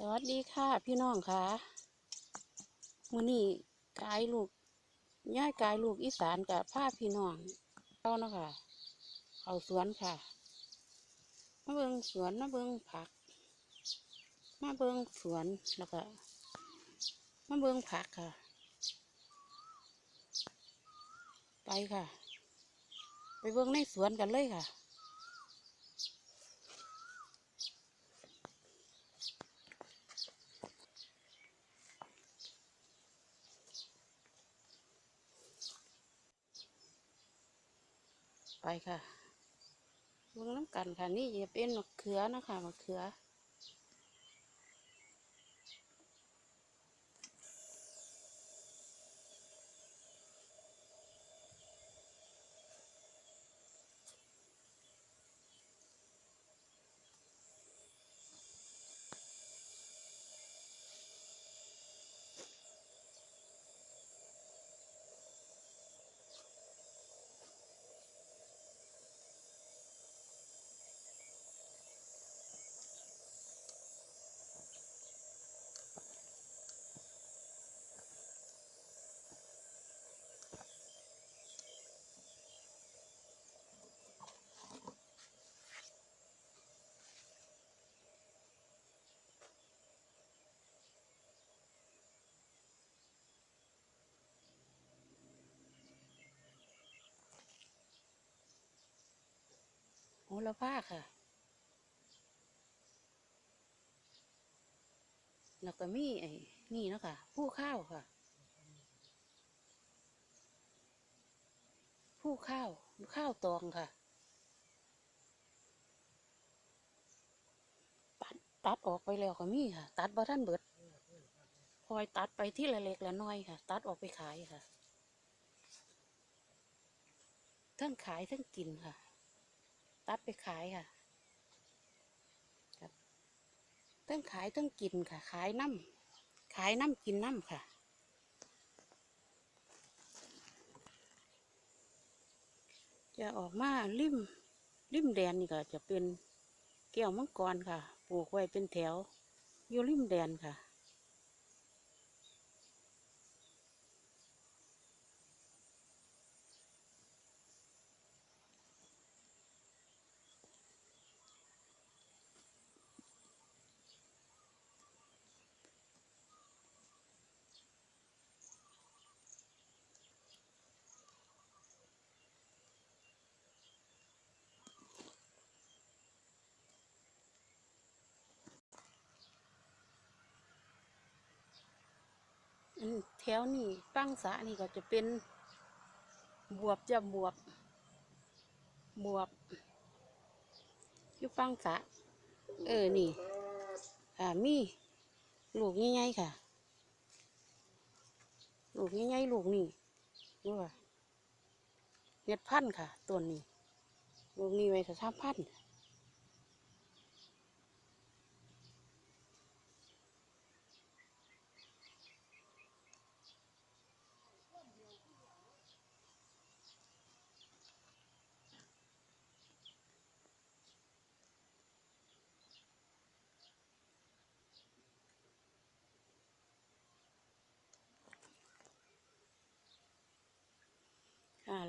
สวัสดีค่ะพี่น้องค่ะมื้อนี้กายลูกย่ายกายลูกอีสานกับพาพี่น้องเข้าเนาะค่ะเข้าสวนค่ะมาเบิงสวนมาเบิงผัก มาเบิงสวนแล้วก็มาเบิงผักค่ะ ไปค่ะ ไปเบิงในสวนกันเลยค่ะ ไปค่ะเบิ่งน้ำกันค่ะ นี่จะเป็นมะเขือนะคะมะเขือ ระพาค่ะ แล้วก็มีไอ้นี่เนาะค่ะ ผู้ข้าวค่ะ ผู้ข้าว ข้าวตองค่ะตัดตัดออกไปแล้วก็มีค่ะ ตัดบ่ท่านเบิดคอยตัดไปที่ละเล็กละน้อยค่ะ ตัดออกไปขายค่ะ ทั้งขายทั้งกินค่ะ ตัดไปขายค่ะครับต้งขายทั้งกินค่ะ ขายน้ำขายน้ำกินน้ำค่ะ จะออกมาริมริมแดนนี่ก็จะเป็นแก้วมังกรค่ะ ปลูกไว้เป็นแถว อยู่ริมแดนค่ะ แถวนี่ฟังสะนี่ก็จะเป็นบวบจะบวบบวบอยู่ฟังสะเออนี่อ่ามีลูกใหญ่ๆค่ะ ลูกใหญ่ๆลูกนี่ดูว่าเห็ดพันธ์ค่ะต้นนี้ ลูกนี้ไว้ถ้าทำพันธุ์ค่ะ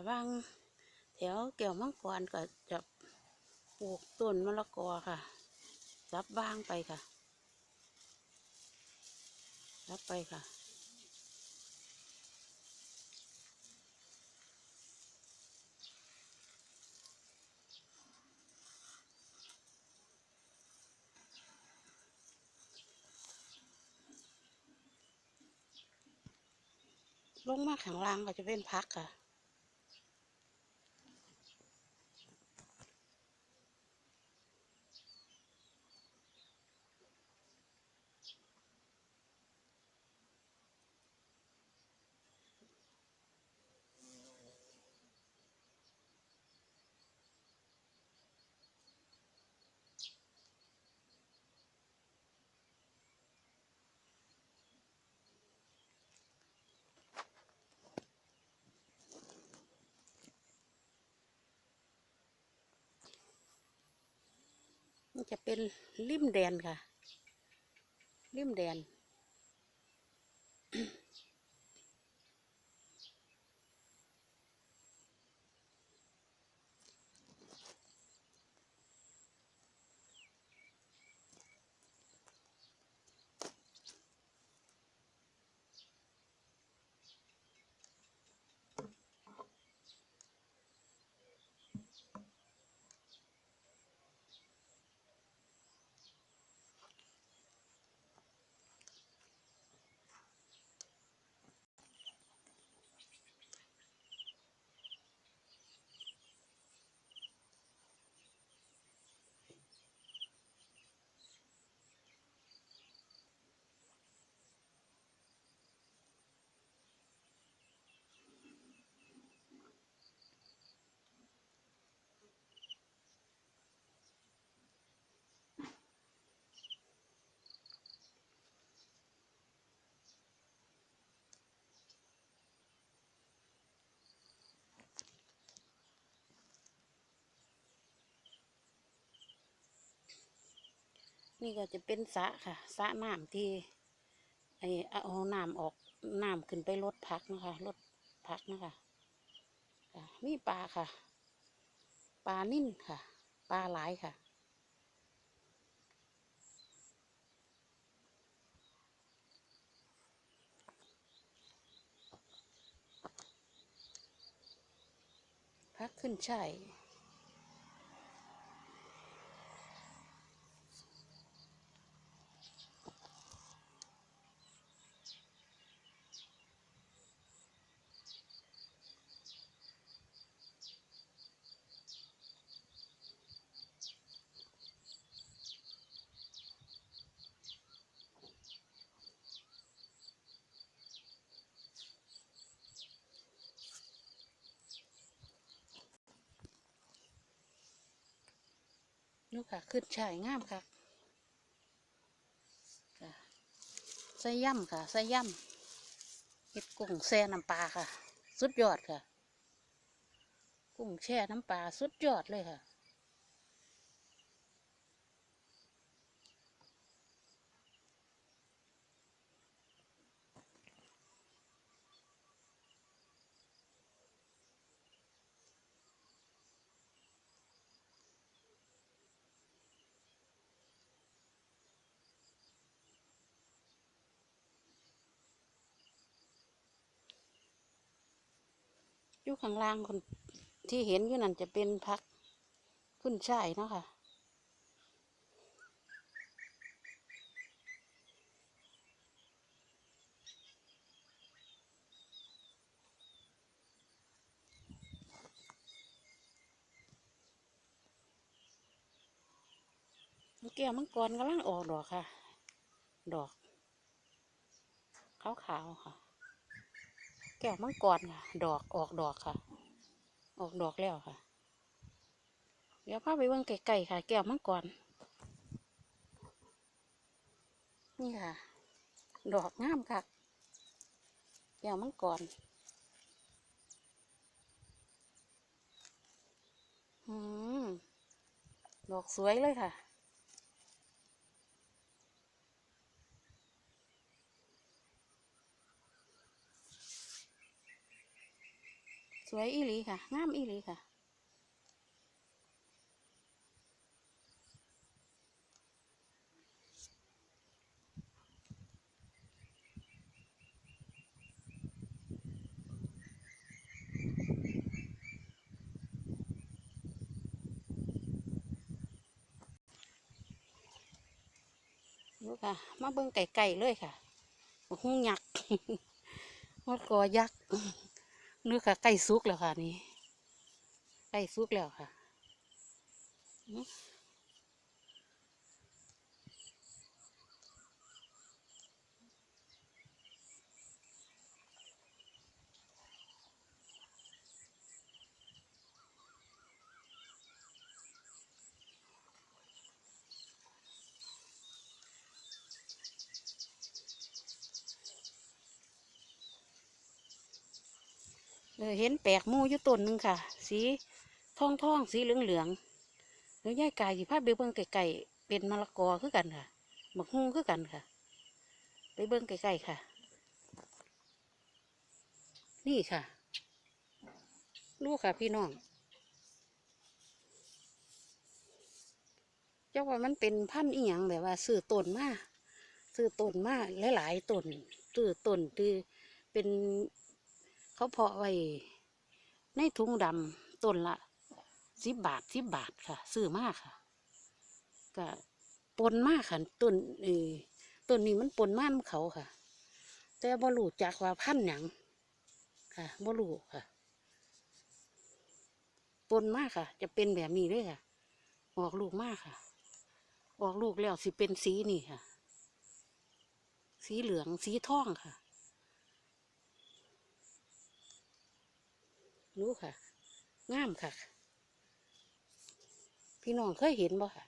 ระว่างแถวแก้วมังกรก็จะปลูกต้นมะละกอค่ะ รับบ้างไปค่ะ รับไปค่ะลงมาข้างล่างก็จะเป็นพักค่ะ มันจะเป็นริมแดนค่ะ ริมแดน นี่ก็จะเป็นสะค่ะสะน้ำที่ไอเอาน้ำออกน้ำขึ้นไปลดพักนะคะลดพักนะคะค่ะมีปลาค่ะปลานิ่นค่ะปลาหลายค่ะพักขึ้นช่ นู่ค่ะขึ้นช่ายงามค่ะค่ะใส่ย่ำค่ะใส่ย่ำเห็ดกุ้งแช่น้ำปลาค่ะ สุดยอดค่ะ กุ้งแช่น้ำปลาสุดยอดเลยค่ะ อยู่ข้างล่างคนที่เห็นอยู่นั่นจะเป็นพักขึ้นช่ายเนาะค่ะแก้วมังกรกำลังออกดอกค่ะ ดอกขาวๆค่ะ แก้วมังกรค่ะดอกออกดอกค่ะ ออกดอกแล้วค่ะ เดี๋ยวพาไปเบิ่งไก่ๆค่ะ แก้วมังกรนี่ค่ะ ดอกงามค่ะแก้วมังกรอืมดอกสวยเลยค่ะ สวยอีหลีค่ะ งามอีหลีค่ะ ดูค่ะ มาเบิ่งไก่ๆเลยค่ะหุ่งยักษ์มดกอยักษ์ นึกค่ะใกล้สุกแล้วค่ะนี่ใกล้สุกแล้วค่ะ เออเห็นแปลกมูอยู่ต้นหนึ่งค่ะ สีทองทองๆสีเหลืองเหลืองๆแล้วยายกายสิพาไปเบิ่งไก่ๆเป็นมะละกอคือกันค่ะบักฮุ่งคือกันค่ะ ไปเบิ้งใกล้ๆค่ะ นี่ค่ะดูค่ะพี่น้อง เจ้าว่ามันเป็นพันธุ์อีหยังแบบว่าซื้อต้นมาซื้อต้นมาหลายๆต้นซื้อต้นที่เป็น เขาเพาะไว้ในถุงดำต้นละสิบบาทสิบบาทค่ะ ซื้อมากค่ะ ก็ปนมากค่ะต้นเออต้นนี้มันปนมานเขาค่ะ แต่บ่รู้จักว่าพันหยังค่ะบ่รู้ค่ะ ปนมากค่ะ จะเป็นแบบนี้เลยค่ะ ออกลูกมากค่ะ ออกลูกแล้วสิเป็นสีนี่ค่ะ สีเหลืองสีทองค่ะ รู้ค่ะ งามค่ะ พี่น้องเคยเห็นบ่ค่ะ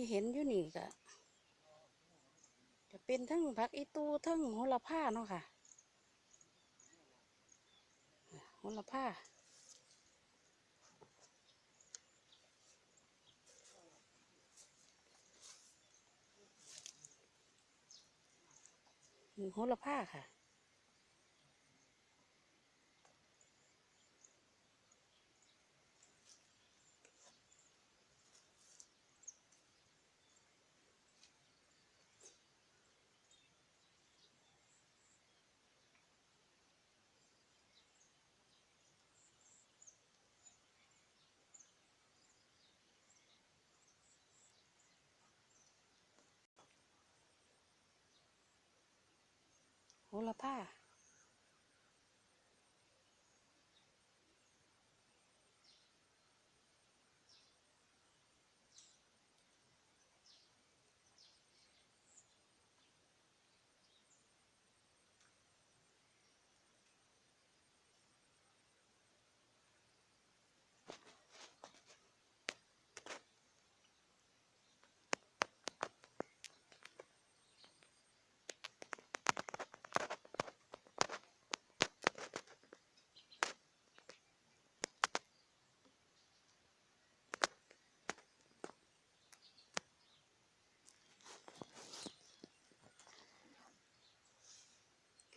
ที่เห็นอยู่นี่ก็จะเป็นทั้งผักอีตูทั้งโหระพาเนาะค่ะโหระพาโหระพาค่ะ โหร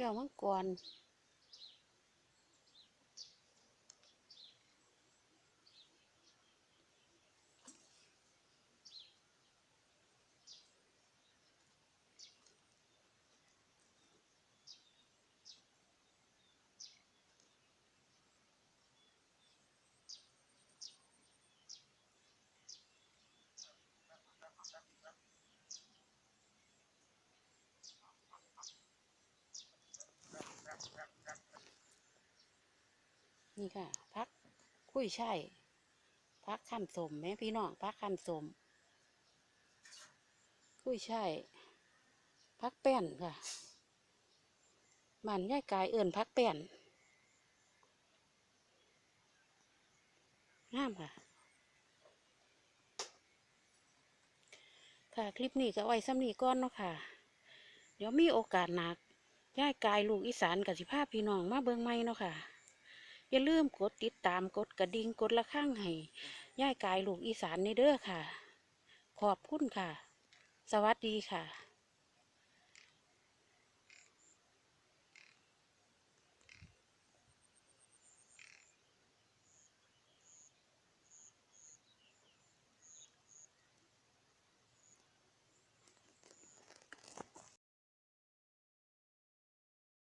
แก้วมังกร นี่ค่ะพักคุยช่ายพักขั้นสมแม่พี่น้องพักขั้นสมคุยช่ายพักแป้นค่ะบ้านย่ายกายเอิ่นพักแป้นงามค่ะ ค่ะคลิปนี้ก็ไว้ซ้ำนี้ก่อนเนาะค่ะ เดี๋ยวมีโอกาสหนักย่ายกายลูกอีสานกับสิภาพพี่น้องมาเบิงไม่เนาะค่ะ อย่าลืมกดติดตามกดกระดิ่งกดละข้างให้ย่ายกายลูกอีสานในเด้อค่ะ ขอบคุณค่ะ สวัสดีค่ะ